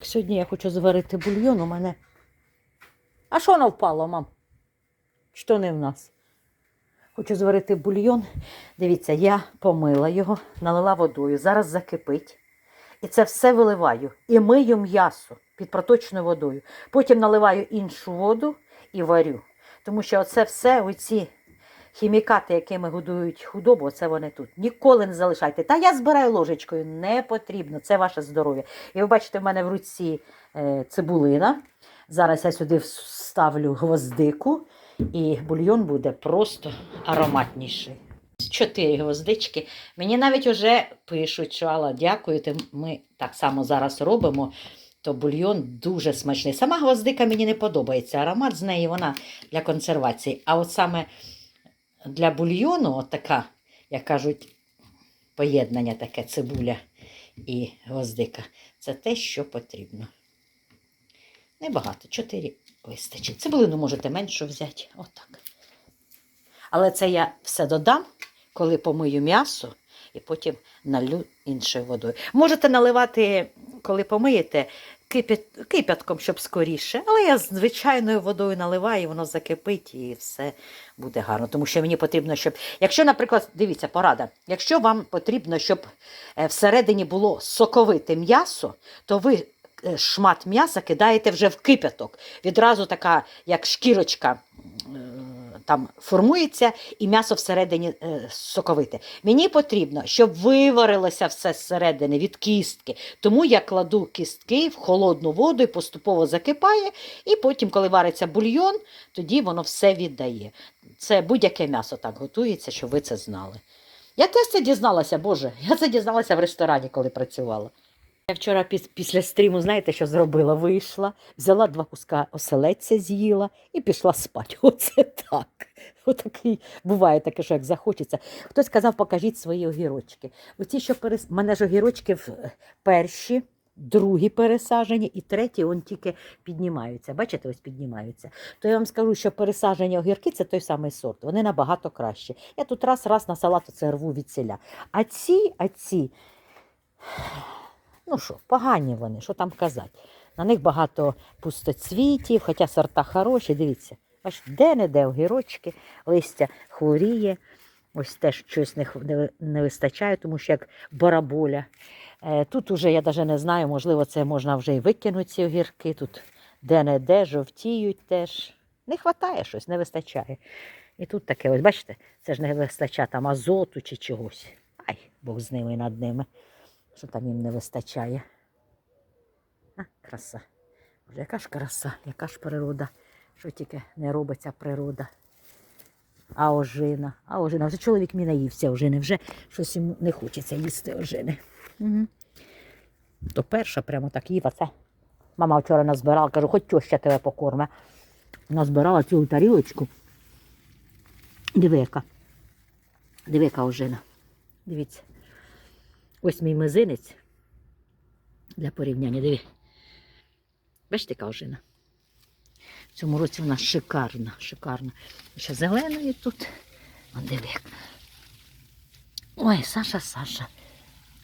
Сьогодні я хочу зварити бульйон у мене. А що воно впало, мам? Що не в нас? Хочу зварити бульйон. Дивіться, я помила його, налила водою, зараз закипить. І це все виливаю. І мию м'ясо під проточною водою. Потім наливаю іншу воду і варю. Тому що оце все, оці хімікати, якими годують худобу, оце вони тут. Ніколи не залишайте. Та я збираю ложечкою, не потрібно, це ваше здоров'я. І ви бачите, в мене в руці е, цибулина. Зараз я сюди вставлю гвоздику, і бульйон буде просто ароматніший. Чотири гвоздички. Мені навіть вже пишуть, що Алла, дякуєте, ми так само зараз робимо. То бульйон дуже смачний. Сама гвоздика мені не подобається. Аромат з неї вона для консервації. А от саме для бульйону, от така, як кажуть, поєднання таке цибуля і гвоздика. Це те, що потрібно. Небагато, чотири вистачить. Цибулину можете меншу взяти. Отак. Але це я все додам, коли помию м'ясо, і потім налю іншою водою. Можете наливати, коли помиєте, кипят, кипятком, щоб скоріше. Але я звичайною водою наливаю, і воно закипить і все буде гарно. Тому що мені потрібно, щоб. Якщо, наприклад, дивіться, порада, якщо вам потрібно, щоб е, всередині було соковите м'ясо, то ви е, шмат м'яса кидаєте вже в кипяток. Відразу така, як шкірочка. Там формується і м'ясо всередині е, соковите. Мені потрібно, щоб виварилося все зсередини від кістки. Тому я кладу кістки в холодну воду і поступово закипає. І потім, коли вариться бульйон, тоді воно все віддає. Це будь-яке м'ясо так готується, щоб ви це знали. Я теж це дізналася, Боже, я це дізналася в ресторані, коли працювала. Я вчора піс- після стріму, знаєте, що зробила? Вийшла, взяла два куска оселедця, з'їла і пішла спати. Оце так. Отакий буває таке, що як захочеться. Хтось сказав, покажіть свої огірочки. Оці, що перес... У мене ж огірочки е, перші, другі пересажені і треті он тільки піднімаються. Бачите, ось піднімаються. То я вам скажу, що пересажені огірки це той самий сорт. Вони набагато кращі. Я тут раз раз на салат це рву від селя. А ці, а ці. Ну що, погані вони, що там казати. На них багато пустоцвітів, хоча сорта хороші, дивіться. Бачите, де-не-де огірочки, листя хворіє. Ось теж щось не, не, вистачає, тому що як бараболя. Е, тут уже я навіть не знаю, можливо, це можна вже і викинути ці огірки. Тут де-не-де жовтіють теж. Не вистачає щось, не вистачає. І тут таке, ось бачите, це ж не вистачає там азоту чи чогось. Ай, Бог з ними над ними що там їм не вистачає. А, краса. Боже, яка ж краса, яка ж природа, що тільки не робиться природа. А ожина, а ожина. Вже чоловік мій наївся ожини, вже щось йому не хочеться їсти ожини. Угу. То перша прямо так їв, а це. Мама вчора назбирала, кажу, хоч теща тебе покорме. Назбирала цілу тарілочку. Диви, яка. Диви, яка ожина. Дивіться. Ось мій мизинець для порівняння. Диві. Бачите, яка ожина. В цьому році вона шикарна, шикарна. Ще зеленої тут. Вон диви. Ой, Саша, Саша.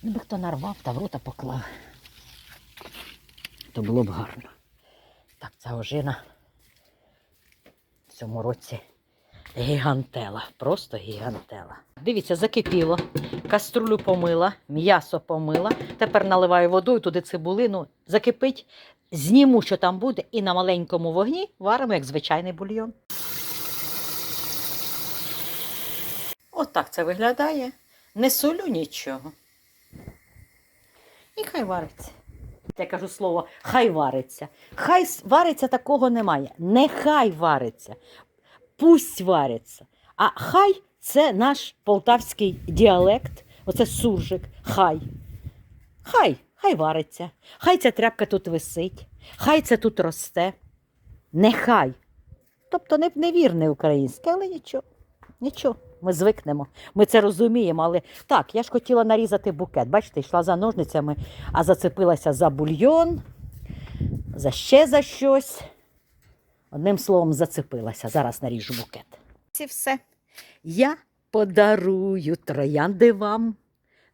Ну хто нарвав та в рота поклав. То було б гарно. Так, ця ожина в цьому році Гігантела, просто гігантела. Дивіться, закипіло. Каструлю помила, м'ясо помила. Тепер наливаю водою туди цибулину, закипить, зніму, що там буде, і на маленькому вогні варимо, як звичайний бульйон. Отак це виглядає. Не солю нічого. І хай вариться. Я кажу слово хай вариться. Хай вариться такого немає. Нехай вариться пусть вариться. А хай це наш полтавський діалект, оце суржик. Хай. Хай, хай вариться. Хай ця тряпка тут висить, хай це тут росте. Нехай. Тобто не, невірне українське, але нічого. Нічого. Ми звикнемо. Ми це розуміємо, але так, я ж хотіла нарізати букет. Бачите, йшла за ножницями, а зацепилася за бульйон, за ще за щось. Одним словом, зацепилася. Зараз наріжу букет. Це все. Я подарую троянди вам.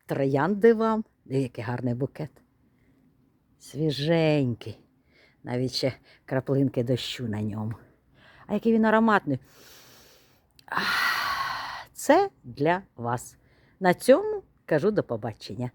Троянди вам. Диви, який гарний букет. Свіженький. Навіть ще краплинки дощу на ньому. А який він ароматний. Це для вас. На цьому кажу до побачення.